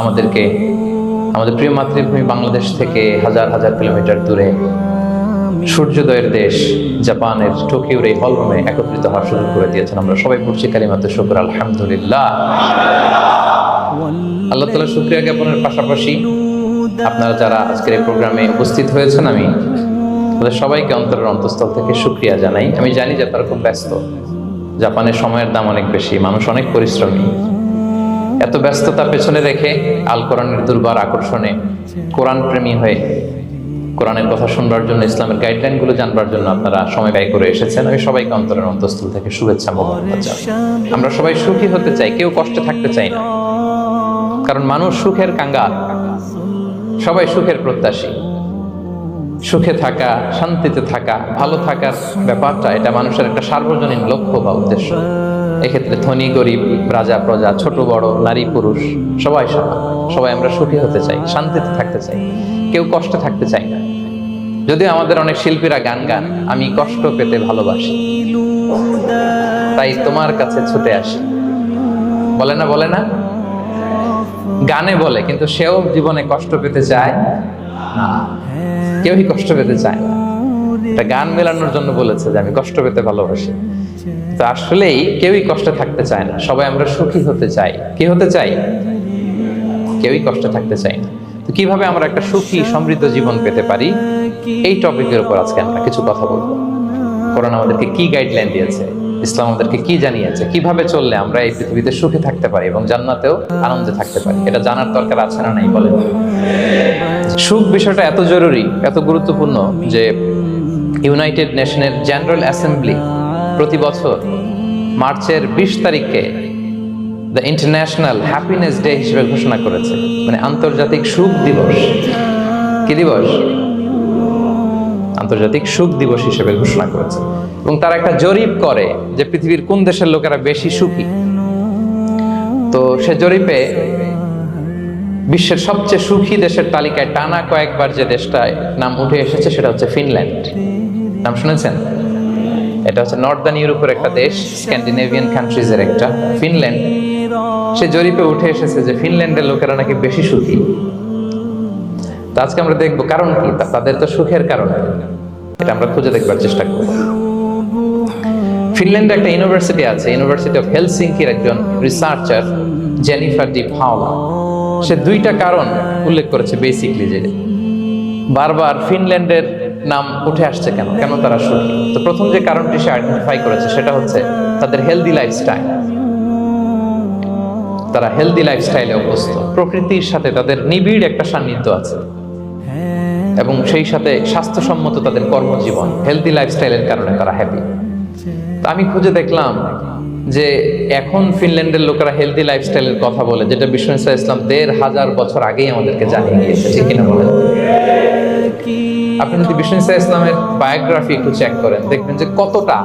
আমাদেরকে, আমাদের প্রিয় মাতৃভূমি বাংলাদেশ থেকে হাজার হাজার কিলোমিটার দূরে সূর্যোদয়ের দেশ জাপানের টোকিওর এই হলরুমে একত্রিত হওয়ার সুযোগ করে দিয়েছেন আমরা সবাই পড়ছি কালিমাতে শুক্র, আলহামদুলিল্লাহ। আল্লাহ তালা শুক্রিয়া জ্ঞাপনের পাশাপাশি আপনারা যারা আজকের এই প্রোগ্রামে উপস্থিত হয়েছেন, আমি তাদের সবাইকে অন্তরের অন্তঃস্থল থেকে শুক্রিয়া জানাই। আমি জানি যে তারা খুব ব্যস্ত। জাপানের সময়ের দাম অনেক বেশি, মানুষ অনেক পরিশ্রমী। এত ব্যস্ততা পেছনে রেখে আল কোরআনের দুর্বার আকর্ষণে কোরআন প্রেমী হয়ে কোরআনের কথা শুনবার জন্য, ইসলামের গাইডলাইনগুলো জানবার জন্য আপনারা সময় ব্যয় করে এসেছেন। আমি সবাইকে অন্তরের অন্তঃস্থল থেকে শুভেচ্ছা আমরা সবাই সুখী হতে চাই, কেউ কষ্টে থাকতে চাই না। কারণ মানুষ সুখের কাঙ্গাল সবাই সুখের প্রত্যাশী। সুখে থাকা, শান্তিতে থাকা, ভালো থাকার ব্যাপারটা, এটা মানুষের একটা সার্বজনীন লক্ষ্য বা উদ্দেশ্য। এক্ষেত্রে ধনী, গরিব, রাজা, প্রজা, ছোট, বড়, নারী, পুরুষ, সবাই সমান। সবাই আমরা সুখী হতে চাই, শান্তিতে থাকতে চাই। কেউ কষ্টে থাকতে চাই না। যদিও আমাদের অনেক শিল্পীরা গান গান, আমি কষ্ট পেতে ভালোবাসি। তাই তোমার কাছে ছুটে আসি। বলে না বলে না? গানে বলে, কিন্তু সেও জীবনে কষ্ট পেতে চায় কেউই কষ্ট পেতে চায় না। এটা গান মেলানোর জন্য বলেছে যে, আমি কষ্ট পেতে ভালোবাসি। তো আসলেই কেউই কষ্টে থাকতে চায় না। সবাই আমরা সুখী হতে চাই। কি হতে চাই? কেউই কষ্টে থাকতে চাই না। তো কীভাবে আমরা একটা সুখী, সমৃদ্ধ জীবন পেতে পারি? এই টপিকের উপর আজকে আমরা কিছু কথা বলব। কোরআন আমাদেরকে কি গাইডলাইন দিয়েছে? ইসলাম আমাদেরকে কি জানিয়েছে? কীভাবে চললে আমরা এই পৃথিবীতে সুখে থাকতে পারি এবং জান্নাতেও আনন্দে থাকতে পারি? এটা জানার দরকার আছে না নাই বলেন? সুখ বিষয়টা এত জরুরি, এত গুরুত্বপূর্ণ যে ইউনাইটেড নেশনের জেনারেল অ্যাসেম্বলি প্রতি বছর মার্চের বিশ তারিখে দ্য ইন্টারন্যাশনাল হ্যাপিনেস ডে হিসেবে ঘোষণা করেছে। মানে আন্তর্জাতিক সুখ দিবস। কি দিবস? আন্তর্জাতিক সুখ দিবস হিসেবে ঘোষণা করেছে। এবং তারা একটা জরিপ করে যে পৃথিবীর কোন দেশের লোকেরা বেশি সুখী। তো সে জরিপে বিশ্বের সবচেয়ে সুখী দেশের তালিকায় টানা কয়েকবার যে দেশটায় নাম উঠে এসেছে সেটা হচ্ছে ফিনল্যান্ড। নাম শুনেছেন? এটা হচ্ছে নর্দার্ন ইউরোপের একটা দেশ, স্ক্যান্ডিনেভিয়ান কান্ট্রিজের একটা, ফিনল্যান্ড। সে জরিপে উঠে এসেছে যে ফিনল্যান্ডের লোকেরা নাকি বেশি সুখী। তো আজকে আমরা দেখব কারণ কি? তাদের তো সুখের কারণ। এটা আমরা খুঁজে দেখবার চেষ্টা করব। ফিনল্যান্ডে একটা ইউনিভার্সিটি আছে, ইউনিভার্সিটি অফ হেলসিঙ্কির একজন রিসার্চার জেনিফার ডি ফাওলা সে দুইটা কারণ উল্লেখ করেছে বেসিকলি যে বারবার ফিনল্যান্ডের নাম উঠে আসছে কেন? কেন তারা সুখী তো প্রথম যে কারণটি সে আইডেন্টিফাই করেছে সেটা হচ্ছে তাদের হেলদি লাইফস্টাইল তারা হেলদি লাইফস্টাইলে অভ্যস্ত। প্রকৃতির সাথে তাদের নিবিড় একটা সান্নিধ্য আছে। এবং সেই সাথে স্বাস্থ্যসম্মত তাদের কর্মজীবন হেলদি লাইফস্টাইলের কারণে তারা হ্যাপি তা আমি খুঁজে দেখলাম যে এখন ফিনল্যান্ডের লোকেরা হেলদি লাইফস্টাইলের কথা বলে, যেটা বিশ্ব ইসা ইসলাম দেড় হাজার বছর আগেই আমাদেরকে জানিয়ে গিয়েছে ঠিক কিনা বলেন? আপনি যদি বিষ্ণু ইসা ইসলামের বায়োগ্রাফি একটু চেক করেন, দেখবেন যে কতটা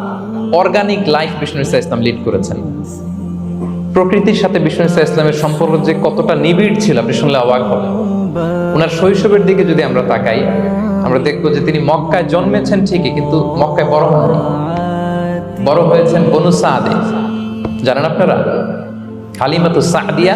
অর্গানিক লাইফ বিষ্ণু ইসা ইসলাম লিড করেছেন। প্রকৃতির সাথে বিষ্ণু ইসা ইসলামের সম্পর্ক যে কতটা নিবিড় ছিল, আপনি শুনলে অবাক হবেন। ওনার শৈশবের দিকে যদি আমরা তাকাই, আমরা দেখব যে তিনি মক্কায় জন্মেছেন ঠিকই, কিন্তু মক্কায় বড় হননি। বড় হয়েছেন বনু সাদে। জানেন আপনারা? হালিমাতু Sadia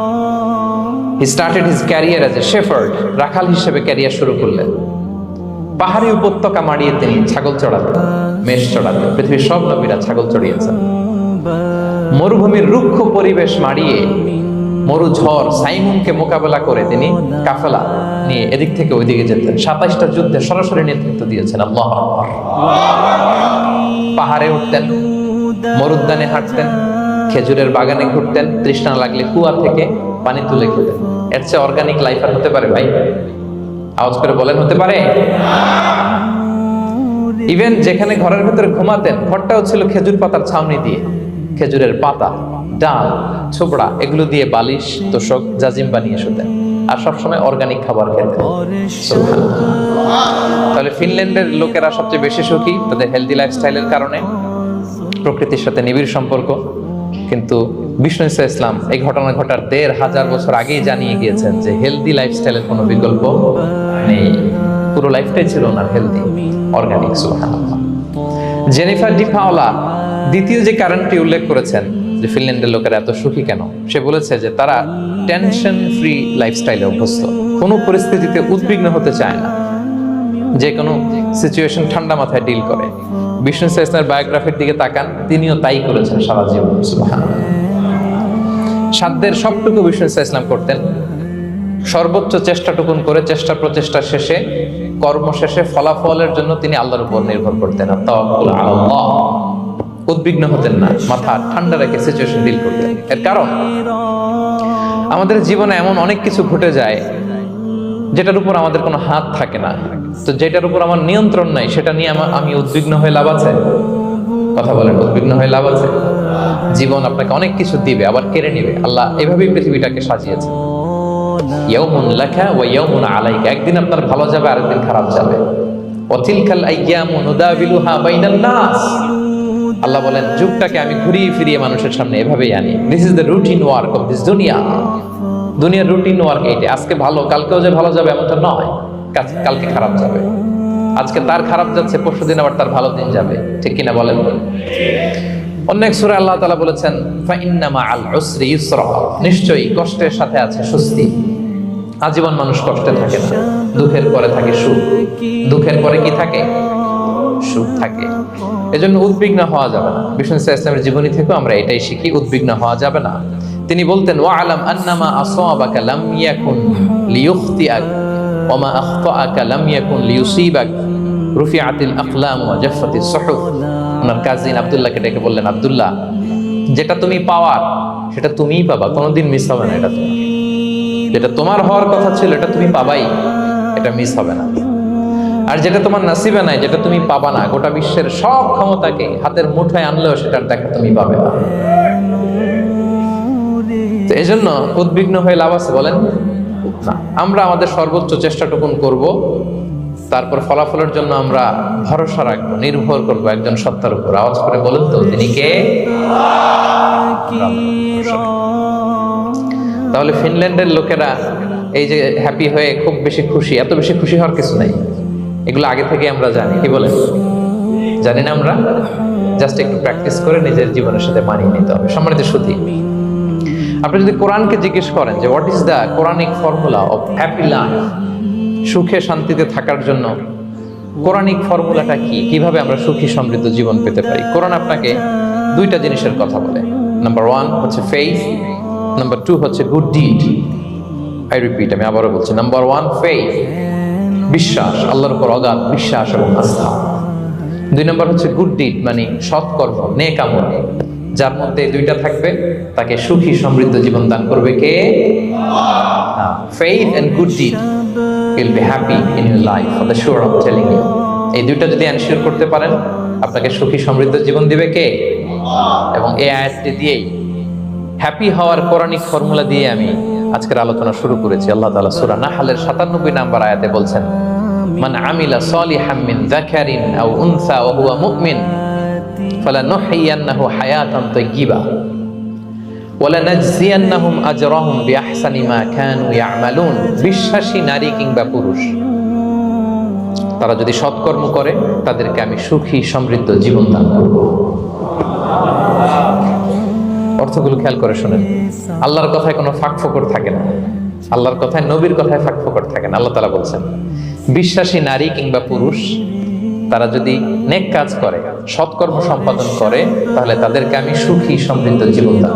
he started his career as a shepherd রাখাল হিসেবে ক্যারিয়ার শুরু করলেন। পাহাড়ি উপত্যকা মাড়িয়ে তিনি ছাগল চড়াতেন, মেষ চড়াতেন, পৃথিবীর সব নবীরা ছাগল চড়িয়েছেন। মরুভূমির রুক্ষ পরিবেশ মাড়িয়ে মরু ঝড় সাইমুনকে মোকাবেলা করে তিনি কাফেলা নিয়ে এদিক থেকে ওইদিকে যেতেন। সাতাইশটা যুদ্ধে সরাসরি নেতৃত্ব দিয়েছেন আল্লাহ পাহাড়ে উঠতেন, মরুদ্যানে হাঁটতেন, খেজুরের বাগানে ঘুরতেন, তৃষ্ণা লাগলে কুয়া থেকে পানি তুলে খেতেন এর চেয়ে অর্গানিক লাইফ আর হতে পারে ভাই? আওয়াজ করে বলেন, হতে পারে? ইভেন যেখানে ঘরের ভেতরে ঘুমাতেন, ঘরটাও ছিল খেজুর পাতার ছাউনি দিয়ে। খেজুরের পাতা, ডাল, ছোবড়া, এগুলো দিয়ে বালিশ, তোষক, জাজিম বানিয়ে শুতেন। আর সবসময় অর্গানিক খাবার খেতেন। তাহলে ফিনল্যান্ডের লোকেরা সবচেয়ে বেশি সুখী তাদের হেলদি লাইফস্টাইলের কারণে। প্রকৃতির সাথে নিবিড় সম্পর্ক। কিন্তু বিষ্ণু ইসা ইসলাম এই ঘটনা ঘটার দেড় হাজার বছর আগেই জানিয়ে গিয়েছেন যে হেলদি লাইফস্টাইলের কোনো বিকল্প নেই। পুরো লাইফটাই ছিল ওনার হেলদি অর্গানিক জেনিফার ডিফাওলা দ্বিতীয় যে কারণটি উল্লেখ করেছেন যে ফিনল্যান্ডের লোকেরা এত সুখী কেন? সে বলেছে যে তারা টেনশন ফ্রি লাইফস্টাইলে অভ্যস্ত। কোনো পরিস্থিতিতে উদ্বিগ্ন হতে চায় না। যে কোনো সিচুয়েশন ঠান্ডা মাথায় ডিল করে। বিষ্ণু ইসলামের বায়োগ্রাফির দিকে তাকান, তিনিও তাই করেছেন সারা জীবন, সুবহানাল্লাহ। সাধ্যের সবটুকু বিষ্ণু ইসলাম করতেন। সর্বোচ্চ চেষ্টাটুকুন করে চেষ্টা প্রচেষ্টা শেষে, কর্ম শেষে ফলাফলের জন্য তিনি আল্লাহর উপর নির্ভর করতেন। উদ্বিগ্ন হতেন না, মাথা ঠান্ডা রেখে সিচুয়েশন ডিল করতেন। এর কারণ? আমাদের জীবনে এমন অনেক কিছু ঘটে যায়, যেটার উপর আমাদের কোনো হাত থাকে না। তো যেটার উপর আমার নিয়ন্ত্রণ নাই, সেটা নিয়ে আমি উদ্বিগ্ন হয়ে লাভ আছে? কথা বলেন, উদ্বিগ্ন হয়ে লাভ আছে? জীবন আপনাকে অনেক কিছু দিবে, আবার কেড়ে নিবে। আল্লাহ এভাবেই পৃথিবীটাকে সাজিয়েছে। ইয়াউমুন লাকা ওয়া ইয়াউমুন আলাইকা। একদিন আপনার ভালো যাবে, আরেকদিন খারাপ যাবে। অতিলকাল আইয়ামু নুদাবিলুহা বাইনান নাস। আল্লাহ বলেন, যুগটাকে আমি ঘুরিয়ে ফিরিয়ে মানুষের সামনে এভাবেই আনি। This is the routine work of this দুনিয়া দুনিয়ার রুটিন ওয়ার্ক এইটা আজকে ভালো, কালকেও যে ভালো যাবে এমনটা নয়। কালকে খারাপ যাবে। আজকে তার খারাপ যাচ্ছে পরশু দিন আবার তার ভালো দিন যাবে। ঠিক কিনা বলেন? অনেক সুরে আল্লাহ তালা বলেছেন, ফাইন্নামা আল ইউসরা নিশ্চয়ই কষ্টের সাথে আছে স্বস্তি। আজীবন মানুষ কষ্টে থাকে না, দুঃখের পরে থাকে সুখ। দুঃখের পরে কি থাকে? সুখ থাকে। এজন্য উদ্বিগ্ন হওয়া যাবে না। বিষ্ণু ইসলামের জীবনী থেকেও আমরা এটাই শিখি, উদ্বিগ্ন হওয়া যাবে না। তিনি বলতেন ওয়া আলাম আন্নামা আসাবাকা লাম ইয়াকুন লিয়ুখতিআক ওয়া মা আখতাআকা লাম ইয়াকুন লিয়ুসিবাক রুফিআতিল আকলাম ওয়া সুহুফ। ওনার কাজিন আব্দুল্লাহকে ডেকে বললেন, আব্দুল্লাহ, যেটা তুমি পাওয়ার, সেটা তুমিই পাবা, কোনোদিন মিস হবে না এটা তোমার। যেটা তোমার হওয়ার কথা ছিল, এটা তুমি পাবাই, এটা মিস হবে না। আর যেটা তোমার নাসিবে নাই, যেটা তুমি পাবা না, গোটা বিশ্বের সব ক্ষমতাকে হাতের মুঠোয় আনলেও সেটার দেখা তুমি পাবে না। এই জন্য উদ্বিগ্ন হয়ে লাভ আছে বলেন? আমরা আমাদের সর্বোচ্চ চেষ্টাটুকুন করব। তারপর ফলাফলের জন্য আমরা ভরসা রাখব, নির্ভর করব একজন সত্তার উপর। আওয়াজ করে বলেন তো, তিনি কে? তাহলে ফিনল্যান্ডের লোকেরা এই যে হ্যাপি হয়ে খুব বেশি খুশি, এত বেশি খুশি হওয়ার কিছু নাই। এগুলো আগে থেকে আমরা জানি, কি বলেন? জানি না আমরা? জাস্ট একটু প্র্যাকটিস করে নিজের জীবনের সাথে মানিয়ে নিতে হবে। সম্মানিত সুধী আপনি যদি কোরআনকে জিজ্ঞেস করেন যে what is the Quranic formula of happy life সুখে শান্তিতে থাকার জন্য কোরআনিক ফর্মুলাটা কি? কীভাবে আমরা সুখী সমৃদ্ধ জীবন পেতে পারি? কোরআন আপনাকে দুইটা জিনিসের কথা বলে। নাম্বার ওয়ান হচ্ছে ফেইথ নাম্বার টু হচ্ছে গুড ডিড আই রিপিট আমি আবারও বলছি নাম্বার ওয়ান ফেইথ বিশ্বাস, আল্লাহর উপর অগাধ বিশ্বাস এবং আস্থা। দুই নম্বর হচ্ছে গুড ডিড মানে সৎকর্ম নে আমল। যার মধ্যে দুইটা থাকবে, তাকে সুখী সমৃদ্ধ জীবন দান করবে কে? Faith and good deed will be happy in your life for the sure of telling you এই দুইটা যদি এনশিওর করতে পারেন, আপনাকে সুখী সমৃদ্ধ জীবন দিবে কে? এবং এই আয়াতটি দিয়েই হ্যাপি হওয়ার কোরআনিক ফর্মুলা দিয়ে আমি আজকের আলোচনা শুরু করেছি। আল্লাহ তাআলা সূরা নাহলের 97 নাম্বার আয়াতে বলছেন, মান আমিলা সালিহাম মিন যাকারিন আও উনসা ওয়া হুয়া মুমিন ফালানুহয়িয়ান্নাহু হায়াতান তাইয়্যিবা। ওয়ালানাজজিয়ান্নাহুম আজরাহুম বিআহসানি মা কানু ইয়ামালুন। বিশ্বাসী নারী কিংবা পুরুষ, তারা যদি সৎকর্ম করে, তাদেরকে আমি সুখী, সমৃদ্ধ জীবন দান করব। অর্থগুলো খেয়াল করে শোনেন। আল্লাহর কথায় কোনো ফাঁক ফোকর থাকে না। আল্লাহর কথায় নবীর কথায় ফাঁক ফোকর থাকে না। আল্লাহ তালা বলছেন, বিশ্বাসী নারী কিংবা পুরুষ, তারা যদি নেক কাজ করে, সৎকর্ম সম্পাদন করে, তাহলে তাদেরকে আমি সুখী, সমৃদ্ধ জীবন দান।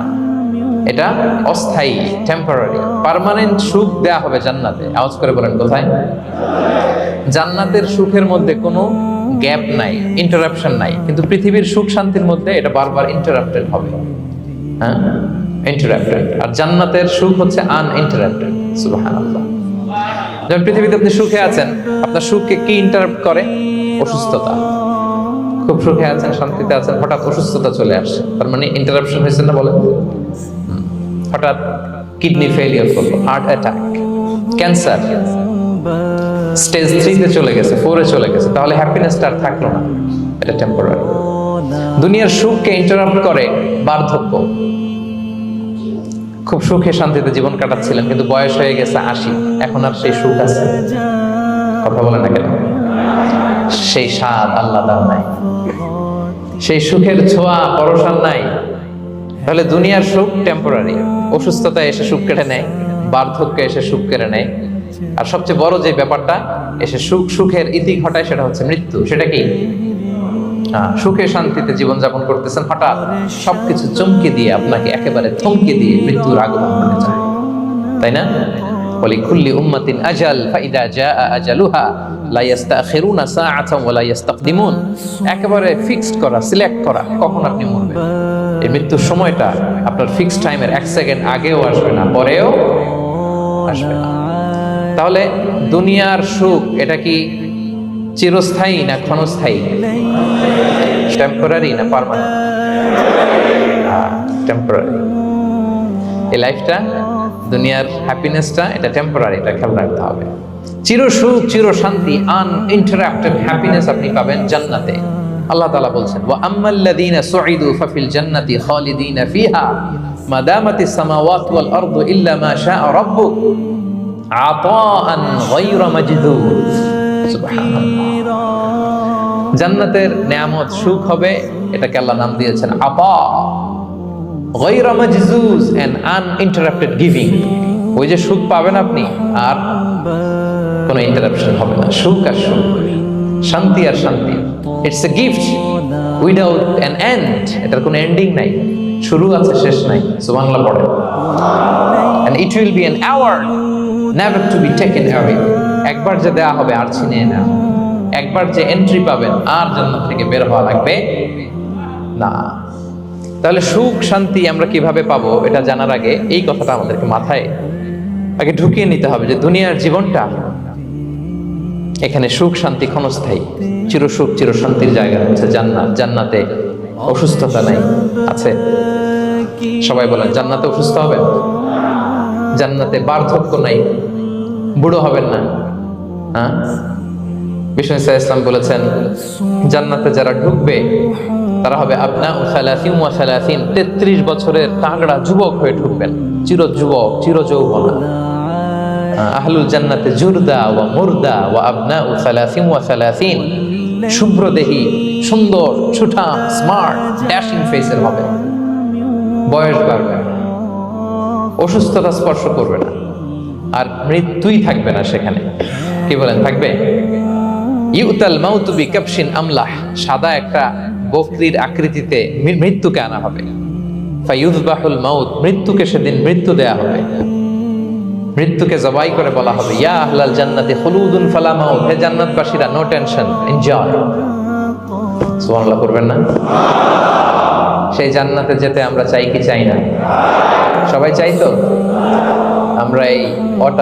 এটা অস্থায়ী টেম্পোরারি পার্মানেন্ট সুখ দেয়া হবে জান্নাতে। আওয়াজ করে বলেন, কোথায়? জান্নাতের সুখের মধ্যে কোনো গ্যাপ নাই ইন্টারাপশন নাই, কিন্তু পৃথিবীর সুখ শান্তির মধ্যে এটা বারবার ইন্টারাপ্টেড হবে। হ্যাঁ? ইন্টারাপ্টেড আর জান্নাতের সুখ হচ্ছে আন আনইন্টারাপ্টেড সুবহানাল্লাহ। যেমন পৃথিবীতে আপনি সুখে আছেন, আপনার সুখকে কি ইন্টারাপ্ট করে? অসুস্থতা। খুব সুখে আছেন, শান্তিতে আছেন, হঠাৎ অসুস্থতা চলে আসছে তার মানে ইন্টারাপশন হয়েছে না বলেন? হঠাৎ কিডনি ফেলিয়ার করল হার্ট অ্যাটাক ক্যান্সার স্টেজ থ্রিতে চলে গেছে ফোরে চলে গেছে। তাহলে হ্যাপিনেসটা আর থাকল না। এটা টেম্পোরারি দুনিয়ার সুখকে ইন্টারাপ্ট করে বার্ধক্য। খুব সুখে শান্তিতে জীবন কাটাচ্ছিলেন, কিন্তু বয়স হয়ে গেছে আশি। এখন আর সেই সুখ আছে। কথা বলে না কেন? সেই স্বাদ আল্লাহ দাও নাই। সেই সুখের ছোঁয়া পরশান নাই। তাহলে দুনিয়ার সুখ টেম্পোরারি অসুস্থতা এসে সুখ কেড়ে নেয় বার্ধক্য এসে সুখ কেড়ে নেয়। আর সবচেয়ে বড় যে ব্যাপারটা এসে সুখ সুখের ইতি ঘটায় সেটা হচ্ছে মৃত্যু। সেটা কি? আহ, সুখে শান্তিতে জীবনযাপন করতেছেন হঠাৎ সবকিছু চমকে দিয়ে আপনাকে একেবারে থমকে দিয়ে মৃত্যুর আগমন ঘটে যায়। তাই না? ওয়ালিকুল্লি উম্মাতিন আজাল, ফাইদা আজালুহা, লা ইস্তাখিরুনা সাআতান ওয়া লা ইস্তাকদিমুন একেবারে ফিক্সড করা, সিলেক্ট করা, কখন আপনি মরবেন? এই মৃত্যুর সময়টা আপনার ফিক্সড টাইমের এক সেকেন্ড আগেও আসবে না, পরেও তাহলে দুনিয়ার সুখ, এটা কি চিরস্থায়ী না ক্ষণস্থায়ী? টেম্পোরারি না পার্মানেন্ট টেম্পোরারি এই লাইফটা দুনিয়ার হ্যাপিনেসটা এটা টেম্পোরারি এটা খেয়াল রাখতে হবে। চির সুখ, চির শান্তি আনইন্টারাপ্টেড হ্যাপিনেস আপনি পাবেন জান্নাতে। আল্লাহ তাআলা বলছেন, ওয়া আম্মাল্লাযীনা সুঈদু ফাফিল জান্নাতি খালিদিনা ফিহা মাদামাতিস সামাওয়াতু ওয়াল আরদু ইল্লা মা শাআ রাব্বুক, আতাআন গায়রা মাজদুদ সুবহানাল্লাহ। জান্নাতের নেয়ামত সুখ হবে, এটাকে আল্লাহ নাম দিয়েছেন আপা গৈরা মাজজুজ এন্ড আনইন্টারাপ্টেড গিভিং ওই যে সুখ পাবেন আপনি, আর কোনো ইন্টারাপশন হবে না। সুখ আর সুখ। শান্তি আর শান্তি। It's a gift without an end এটার কোনো এন্ডিং নাই। শুরু আছে, শেষ নাই। সুবহানাল্লাহ পড়ে। And it will be an award never to be taken away একবার যে দেয়া হবে, আর ছিনিয়ে না একবার যে এন্ট্রি পাবেন, আর জান্নাত থেকে বের হওয়া লাগবে না। তাহলে সুখ, শান্তি আমরা কীভাবে পাবো এটা জানার আগে এই কথাটা আমাদেরকে মাথায়, আগে ঢুকিয়ে নিতে হবে যে দুনিয়ার জীবনটা এখানে সুখ, শান্তি ক্ষণস্থায়ী। চির সুখ চির শান্তির জায়গা হচ্ছে জান্নাত। জান্নাতে অসুস্থতা নাই, আছে। সবাই বলেন, জান্নাতে অসুস্থ হবে জান্নাতে বার্ধক্য নাই, বুড়ো হবেন না। হ্যাঁ? বিষ্ণু ইসা ইসলাম বলেছেন, জান্নাতে যারা ঢুকবে তারা হবে আপনা ও সালাসিম ওয়া সালাসিন। তেত্রিশ বছরের তাগড়া যুবক হয়ে ঢুকবেন চির যুবক চির যৌবনা আহলুল জান্নাতে জুরদা ওয়া মুরদা ওয়া আবনা ও সালাসিম ওয়া সালাসিন। শুভ্র দেহি সুন্দর ছুটা স্মার্ট, ড্যাশিং ফেসের হবে। বয়স বাড়বে অসুস্থতা স্পর্শ করবে না। আর মৃত্যুই থাকবে না সেখানে। কি বলেন, থাকবে? ইউতাল মাউতুবি কাপসিন আমলাহ, সাদা একটা বকরির আকৃতিতে মৃত্যুকে আনা হবে। ফাইয়ুযবাহুল মাউত, মৃত্যুকে সেদিন মৃত্যু দেয়া হবে। মৃত্যুকে জবাই করে বলা হবে, ইয়া আহলাল জান্নাতি খুলুদুন ফালা মাউত হে জান্নাতবাসীরা নো টেনশন এনজয় সুবহানাল্লাহ, করবেন না? সেই জান্নাতে যেতে আমরা চাই কি চাই না? সবাই চাই তো? আমরা এই অটা